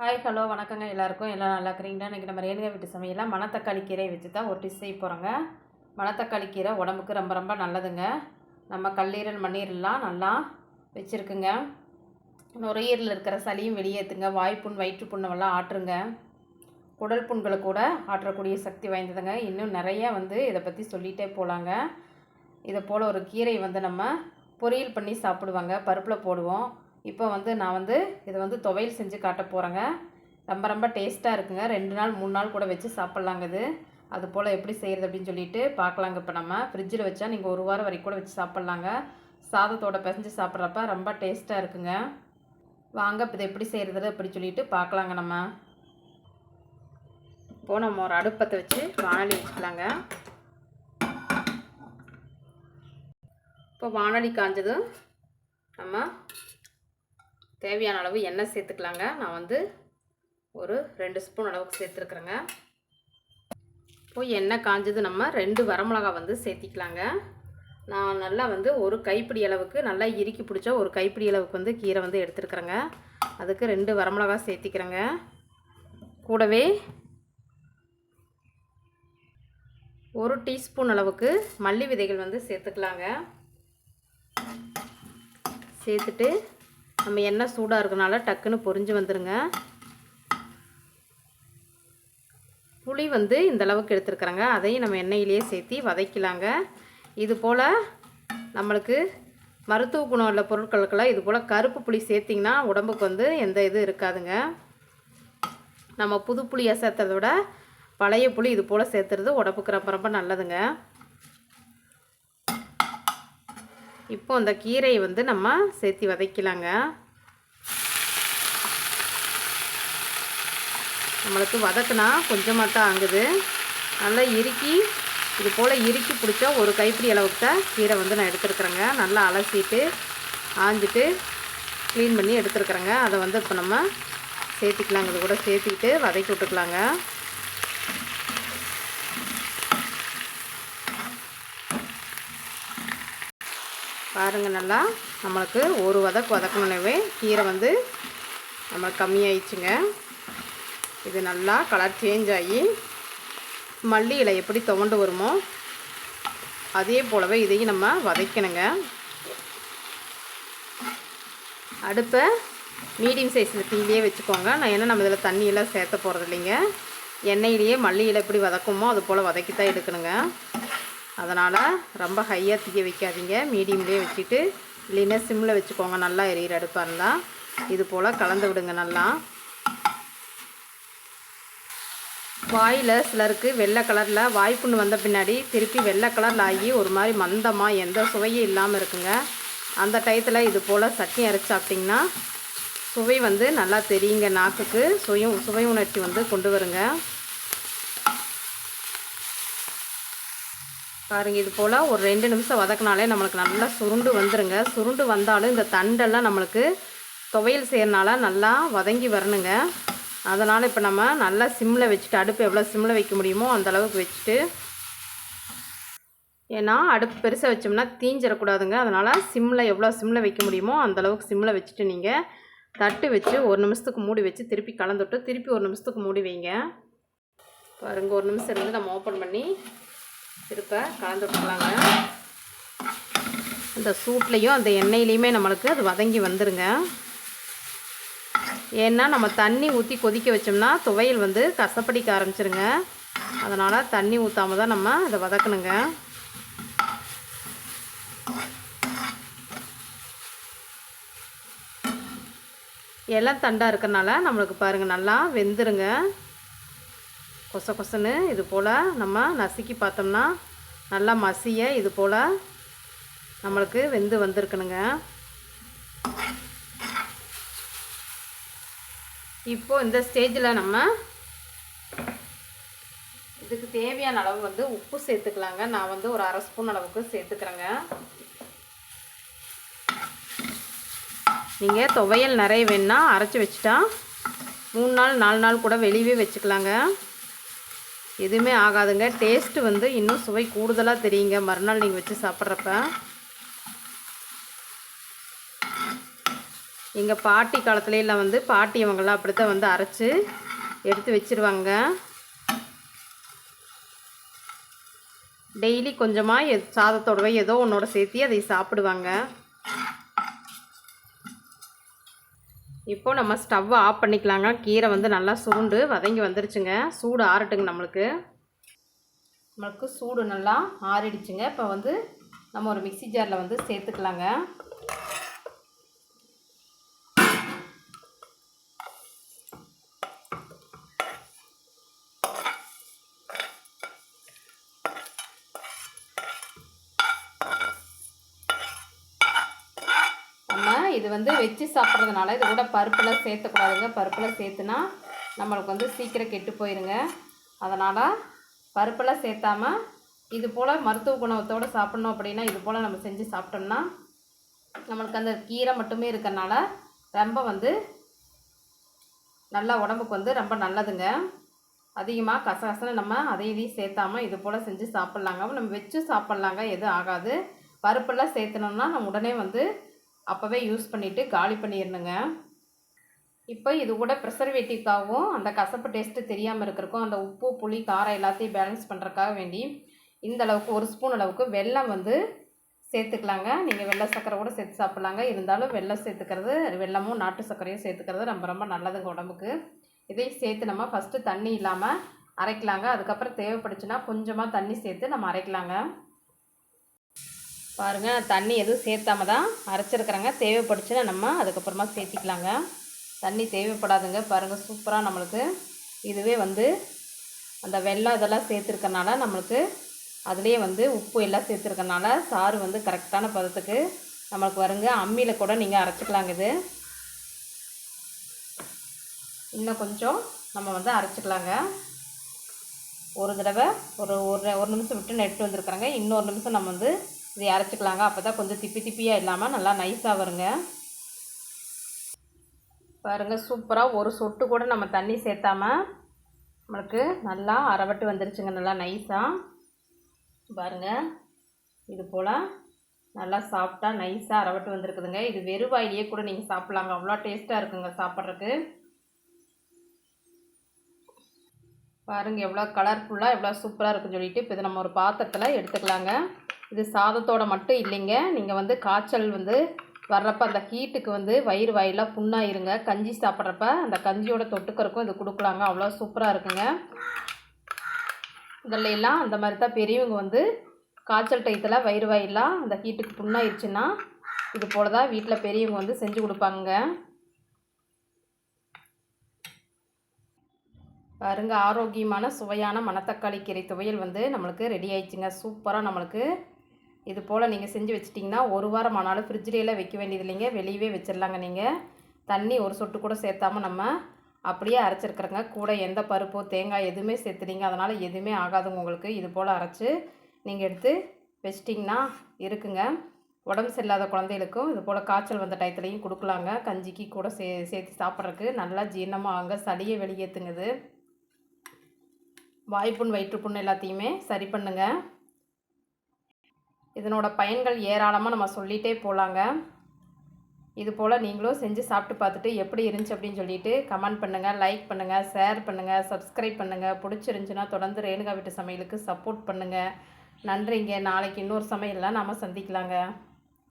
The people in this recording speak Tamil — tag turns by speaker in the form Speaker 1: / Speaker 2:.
Speaker 1: ஹாய் ஹலோ வணக்கங்க. எல்லாருக்கும் எல்லாம் நல்லா இருக்கிறீங்களா? இன்றைக்கி நம்ம ரேணுகா வீட்டு சமையலாம் மணத்தக்காளி கீரை வச்சு தான் ஒரு டிஷ் செய்ய போகிறோங்க மணத்தக்காளி கீரை உடம்புக்கு ரொம்ப ரொம்ப நல்லதுங்க. நம்ம கல்லீரல் மண்ணீரெல்லாம் நல்லா வச்சுருக்குங்க. நுரையீரில் இருக்கிற சளியும் வெளியேற்றுங்க வாய்ப்புண் வயிற்றுப்புண்ணெல்லாம் ஆற்றுங்க. குடல் புண்களை கூட ஆற்றக்கூடிய சக்தி வாய்ந்ததுங்க. இன்னும் நிறைய வந்து இதை பற்றி சொல்லிகிட்டே போகலாங்க இதை போல் ஒரு கீரை வந்து நம்ம பொரியல் பண்ணி சாப்பிடுவாங்க. பருப்பில் போடுவோம். இப்போ வந்து நான் வந்து இதை வந்து துவையல் செஞ்சு காட்ட போகிறேங்க ரொம்ப ரொம்ப டேஸ்ட்டாக இருக்குங்க. ரெண்டு நாள் மூணு நாள் கூட வச்சு சாப்பிட்லாங்க இது. அது போல் எப்படி செய்கிறது அப்படின்னு சொல்லிட்டு பார்க்கலாங்க இப்போ நம்ம. ஃப்ரிட்ஜில் வச்சா நீங்கள் ஒரு வாரம் வரைக்கும் கூட வச்சு சாப்பிட்லாங்க. சாதத்தோட பிசைஞ்சு சாப்பிட்றப்ப ரொம்ப டேஸ்ட்டாக இருக்குங்க. வாங்க இப்போ இதை எப்படி செய்கிறது அப்படி சொல்லிட்டு பார்க்கலாங்க நம்ம. இப்போது நம்ம ஒரு அடுப்பத்தை வச்சு வானொலி வச்சுக்கலாங்க. இப்போ வானொலி காஞ்சதும் நம்ம தேவையான அளவு எண்ணெய் சேர்த்துக்கலாங்க. நான் வந்து ஒரு ரெண்டு ஸ்பூன் அளவுக்கு சேர்த்துருக்குறேங்க. இப்போ எண்ணெய் காஞ்சது நம்ம ரெண்டு வரமிளகா வந்து சேர்த்திக்கலாங்க. நான் நல்லா வந்து ஒரு கைப்பிடி அளவுக்கு நல்லா இறுக்கி பிடிச்ச ஒரு கைப்பிடி அளவுக்கு வந்து கீரை வந்து எடுத்துருக்குறேங்க. அதுக்கு ரெண்டு வரமிளகா சேர்த்திக்கிறேங்க. கூடவே ஒரு டீஸ்பூன் அளவுக்கு மல்லி விதைகள் வந்து சேர்த்துக்கலாங்க. சேர்த்துட்டு நம்ம எண்ணெய் சூடாக இருக்கனால டக்குன்னு பொரிஞ்சு வந்துடுங்க புளி வந்து இந்த அளவுக்கு எடுத்துருக்குறேங்க. அதையும் நம்ம எண்ணெயிலேயே சேர்த்தி வதக்கலாங்க. இது போல் நம்மளுக்கு மருத்துவ குணம் உள்ள பொருட்களுக்கெல்லாம் இது போல் கருப்பு புளி சேர்த்திங்கன்னா உடம்புக்கு வந்து எந்த இது இருக்காதுங்க. நம்ம புது புளியை சேர்த்ததை விட பழைய புளி இது போல் சேர்த்துறது உடம்புக்கு ரொம்ப ரொம்ப நல்லதுங்க. இப்போ அந்த கீரையை வந்து நம்ம சேர்த்தி வதக்கலாங்க. நம்மளுக்கு வதக்குனா கொஞ்சமாக தான் ஆகுது. நல்லா இறுக்கி இது போல் இறுக்கி பிடிச்சா ஒரு கைப்பிடி அளவுக்கு தான் கீரை வந்து நான் எடுத்துருக்குறேங்க. நல்லா அலசிட்டு ஆஞ்சிட்டு க்ளீன் பண்ணி எடுத்துருக்குறேங்க. அதை வந்து இப்போ நம்ம சேர்த்திக்கலாங்க. இது கூட சேர்த்திக்கிட்டு வதக்கி விட்டுக்கலாங்க. பாருங்கள் நல்லா. நம்மளுக்கு ஒரு வதக்கு வதக்கணுனவே கீரை வந்து நம்மளுக்கு கம்மியாயிடுச்சுங்க. இது நல்லா கலர் சேஞ்ச் ஆகி மல்லி இலை எப்படி துவண்டு வருமோ அதே போலவே இதையும் நம்ம வதக்கணுங்க. அடுப்பை மீடியம் சைஸில் தீயிலே வச்சுக்கோங்க. நான் ஏன்னா நம்ம இதில் தண்ணியெல்லாம் சேர்த்த போகிறது இல்லைங்க எண்ணெயிலேயே மல்லியில் எப்படி வதக்குமோ அது போல் வதக்கி தான் எடுக்கணுங்க. அதனால் ரொம்ப ஹையாக தீய வைக்காதீங்க. மீடியம்லேயே வச்சுட்டு இல்லைன்னா சிம்மில் வச்சுக்கோங்க. நல்லா எரியிற அடுப்பாக இருந்தால் இது போல் கலந்து விடுங்க நல்லா. வாயில் சிலருக்கு வெள்ளை கலரில் வாய்ப்புண்ணு வந்த பின்னாடி திருப்பி வெள்ளை கலரில் ஆகி ஒரு மாதிரி மந்தமாக எந்த சுவையும் இல்லாமல் இருக்குங்க. அந்த டயத்தில் இது போல் சட்னி அரைச்சி சாப்பிட்டிங்கன்னா சுவை வந்து நல்லா தெரியுங்க. நாக்குக்கு சுயம் சுவை உணர்ச்சி வந்து கொண்டு வருங்க. பாருங்க இது போல் ஒரு ரெண்டு நிமிஷம் வதக்கினாலே நம்மளுக்கு நல்லா சுருண்டு வந்துருங்க. சுருண்டு வந்தாலும் இந்த தண்டெல்லாம் நம்மளுக்கு துவையல் செய்கிறனால நல்லா வதங்கி வரணுங்க. அதனால் இப்போ நம்ம நல்லா சிம்மில் வச்சுட்டு அடுப்பு எவ்வளோ சிம்மில் வைக்க முடியுமோ அந்தளவுக்கு வச்சுட்டு ஏன்னா அடுப்பு பெருசாக வச்சோம்னா தீஞ்சிடக்கூடாதுங்க அதனால் சிம்மில் எவ்வளோ சிம்மில் வைக்க முடியுமோ அந்த அளவுக்கு சிம்மில் வச்சுட்டு நீங்கள் தட்டு வச்சு ஒரு நிமிஷத்துக்கு மூடி வச்சு திருப்பி கலந்துட்டு திருப்பி ஒரு நிமிஷத்துக்கு மூடி வைங்க. பாருங்கள் ஒரு நிமிஷம் இருந்து நம்ம ஓப்பன் பண்ணி திருப்ப கலந்து விட்டுக்கலாங்க அந்த சூட்லேயும் அந்த எண்ணெயிலையுமே நம்மளுக்கு அது வதங்கி வந்துடுங்க ஏன்னா நம்ம தண்ணி ஊற்றி கொதிக்க வச்சோம்னா துவையல் வந்து கசப்படிக்க ஆரம்பிச்சிருங்க. அதனால் தண்ணி ஊற்றாம தான் நம்ம அதை வதக்கணுங்க. இளம் தண்டாக இருக்கிறனால நம்மளுக்கு பாருங்கள் நல்லா வெந்துருங்க. கொச கொசன்னு இது போல் நம்ம நசுக்கி பார்த்தோம்னா நல்லா மசிய இது போல் நம்மளுக்கு வெந்து வந்திருக்கணுங்க. இப்போது இந்த ஸ்டேஜில் நம்ம இதுக்கு தேவையான அளவு வந்து உப்பு சேர்த்துக்கலாங்க. நான் வந்து ஒரு அரை ஸ்பூன் அளவுக்கு சேர்த்துக்கிறேங்க. நீங்கள் துவையல் நிறைய வேணுன்னா அரைச்சி வச்சுட்டா மூணு நாள் நாலு நாள் கூட வெளியவே வச்சுக்கலாங்க. எதுவுமே ஆகாதுங்க. டேஸ்ட்டு வந்து இன்னும் சுவை கூடுதலாக தெரியுங்க. மறுநாள் நீங்கள் வச்சு சாப்பிட்றப்ப. எங்கள் பாட்டி காலத்துலலாம் வந்து பாட்டி அவங்கெல்லாம் அப்படி தான் வந்து அரைச்சி எடுத்து வச்சுருவாங்க. டெய்லி கொஞ்சமாக சாதத்தோடவே ஏதோ ஒன்றோட சேர்த்து அதை சாப்பிடுவாங்க. இப்போ நம்ம ஸ்டவ் ஆஃப் பண்ணிக்கலாங்க. கீரை வந்து நல்லா சூண்டு வதங்கி வந்துருச்சுங்க. சூடு ஆறட்டுங்க நம்மளுக்கு. நம்மளுக்கு சூடு நல்லா ஆறிடுச்சுங்க. இப்போ வந்து நம்ம ஒரு மிக்ஸி ஜாரில் வந்து சேர்த்துக்கலாங்க நம்ம இது வந்து வச்சு சாப்பிட்றதுனால இது கூட பருப்பில் சேர்த்துக்கூடாதுங்க. பருப்பில் சேர்த்துனா நம்மளுக்கு வந்து சீக்கிரம் கெட்டு போயிருங்க. அதனால் பருப்பெல்லாம் சேர்த்தாம இது போல் மருத்துவ குணத்தோடு சாப்பிட்ணும் அப்படின்னா இது போல் நம்ம செஞ்சு சாப்பிட்டோம்னா நம்மளுக்கு அந்த கீரை மட்டுமே இருக்கறனால ரொம்ப வந்து நல்லா உடம்புக்கு வந்து ரொம்ப நல்லதுங்க. அதிகமாக கசகசனை நம்ம அதையும் இதையும் சேர்த்தாம இது போல் செஞ்சு சாப்பிட்லாங்க. நம்ம வச்சு சாப்பிட்லாங்க எதுவும் ஆகாது. பருப்பெல்லாம் சேர்த்தணும்னா நம்ம உடனே வந்து அப்போவே யூஸ் பண்ணிவிட்டு காலி பண்ணிடணுங்க. இப்போ இது கூட ப்ரெசர்வேட்டிவ்க்காகவும் அந்த கசப்பு டேஸ்ட்டு தெரியாமல் இருக்கிறக்கும் அந்த உப்பு புளி காரம் எல்லாத்தையும் பேலன்ஸ் பண்ணுறக்காக வேண்டி இந்த அளவுக்கு ஒரு ஸ்பூன் அளவுக்கு வெல்லம் வந்து சேர்த்துக்கலாங்க. நீங்கள் வெள்ளை சர்க்கரை கூட சேர்த்து சாப்பிட்லாங்க. இருந்தாலும் வெள்ளம் சேர்த்துக்கிறது வெள்ளமும் நாட்டு சர்க்கரையும் சேர்த்துக்கிறது ரொம்ப ரொம்ப நல்லதுங்க உடம்புக்கு. இதையும் சேர்த்து நம்ம ஃபஸ்ட்டு தண்ணி இல்லாமல் அரைக்கலாங்க. அதுக்கப்புறம் தேவைப்படுச்சுன்னா கொஞ்சமாக தண்ணி சேர்த்து நம்ம அரைக்கலாங்க. பாருங்கள் தண்ணி எதுவும் சேர்த்தாம தான் அரைச்சிருக்கிறேங்க. தேவைப்படுச்சுன்னா நம்ம அதுக்கப்புறமா சேர்த்திக்கலாங்க. தண்ணி தேவைப்படாதுங்க. பாருங்கள் சூப்பராக நம்மளுக்கு இதுவே வந்து அந்த வெள்ளம் இதெல்லாம் சேர்த்துருக்கனால நம்மளுக்கு அதுலேயே வந்து உப்பு எல்லாம் சேர்த்துருக்கனால சாறு வந்து கரெக்டான பதத்துக்கு நம்மளுக்கு வருங்க. அம்மியில் கூட நீங்கள் அரைச்சிக்கலாங்க இது. இன்னும் கொஞ்சம் நம்ம வந்து அரைச்சிக்கலாங்க. ஒரு தடவை ஒரு ஒரு ஒரு நிமிஷம் விட்டு நெட்டு வந்துருக்குறாங்க. இன்னொரு நிமிஷம் நம்ம வந்து இதை அரைச்சிக்கலாங்க. அப்போ தான் கொஞ்சம் திப்பி திப்பியாக இல்லாமல் நல்லா நைஸாக வருங்க. பாருங்கள் சூப்பராக ஒரு சொட்டு கூட நம்ம தண்ணி சேர்த்தாம நம்மளுக்கு நல்லா அரவட்டு வந்துருச்சுங்க. நல்லா நைஸாக பாருங்கள் இது போல் நல்லா சாஃப்டாக நைஸாக அரவட்டு வந்திருக்குதுங்க. இது வெறும் வாயிலேயே கூட நீங்கள் சாப்பிட்லாங்க. அவ்வளோ டேஸ்ட்டாக இருக்குங்க சாப்பிட்றதுக்கு. பாருங்கள் எவ்வளோ கலர்ஃபுல்லாக எவ்வளோ சூப்பராக இருக்குன்னு சொல்லிட்டு இப்போ இதை நம்ம ஒரு பாத்திரத்தில் எடுத்துக்கலாங்க. இது சாதத்தோட மட்டும் இல்லைங்க. நீங்கள் வந்து காய்ச்சல் வந்து வர்றப்ப அந்த ஹீட்டுக்கு வந்து வயிறு வாயிலாக புண்ணாயிருங்க. கஞ்சி சாப்பிட்றப்ப அந்த கஞ்சியோட தொட்டுக்கறக்கும் இது கொடுக்கலாங்க. அவ்வளோ சூப்பராக இருக்குங்க. இதில் எல்லாம் அந்த மாதிரி தான் பெரியவங்க வந்து காய்ச்சல் டயத்தில் வயிறு வாயிலாக அந்த ஹீட்டுக்கு புண்ணாயிருச்சுன்னா இது போல் தான் வீட்டில் பெரியவங்க வந்து செஞ்சு கொடுப்பாங்க பாருங்க ஆரோக்கியமான சுவையான மணத்தக்காளி கீரை துவையல் வந்து நம்மளுக்கு ரெடி ஆயிடுச்சுங்க. சூப்பராக நம்மளுக்கு இது போல் நீங்கள் செஞ்சு வச்சிட்டிங்கன்னா ஒரு வாரம் ஆனாலும் ஃப்ரிட்ஜிலேயே வைக்க வேண்டியது இல்லைங்க. வெளியவே வச்சிடலாங்க நீங்கள் தண்ணி ஒரு சொட்டு கூட சேர்த்தாம நம்ம அப்படியே அரைச்சிருக்கிறோங்க. கூட எந்த பருப்போ தேங்காய் எதுவுமே சேர்த்துனீங்க அதனால் எதுவுமே ஆகாதுங்க உங்களுக்கு. இது போல் அரைச்சி நீங்கள் எடுத்து வச்சிட்டிங்கன்னா இருக்குங்க. உடம்பு சரியில்லாத குழந்தைகளுக்கும் இது போல் காய்ச்சல் வந்த டயத்துலையும் கொடுக்கலாங்க. கஞ்சிக்கு கூட சே சேர்த்து சாப்பிட்றதுக்கு நல்லா ஜீரணமாக ஆகுங்க. சளியை வெளியேற்றுங்குது வாய்ப்புண் வயிற்றுப்புண் எல்லாத்தையுமே சரி பண்ணுங்கள் இதனோட பயன்கள் ஏராளமாக நம்ம சொல்லிகிட்டே போகலாங்க இது போல் நீங்களும் செஞ்சு சாப்பிட்டு பார்த்துட்டு எப்படி இருந்துச்சு அப்படின்னு சொல்லிட்டு கமெண்ட் பண்ணுங்கள் லைக் பண்ணுங்கள் ஷேர் பண்ணுங்கள் சப்ஸ்கிரைப் பண்ணுங்கள் பிடிச்சிருந்துச்சின்னா தொடர்ந்து ரேணுகா வீட்டு சமையலுக்கு சப்போர்ட் பண்ணுங்கள் நன்றிங்க. நாளைக்கு இன்னொரு சமையல்லாம் நாம் சந்திக்கலாங்க.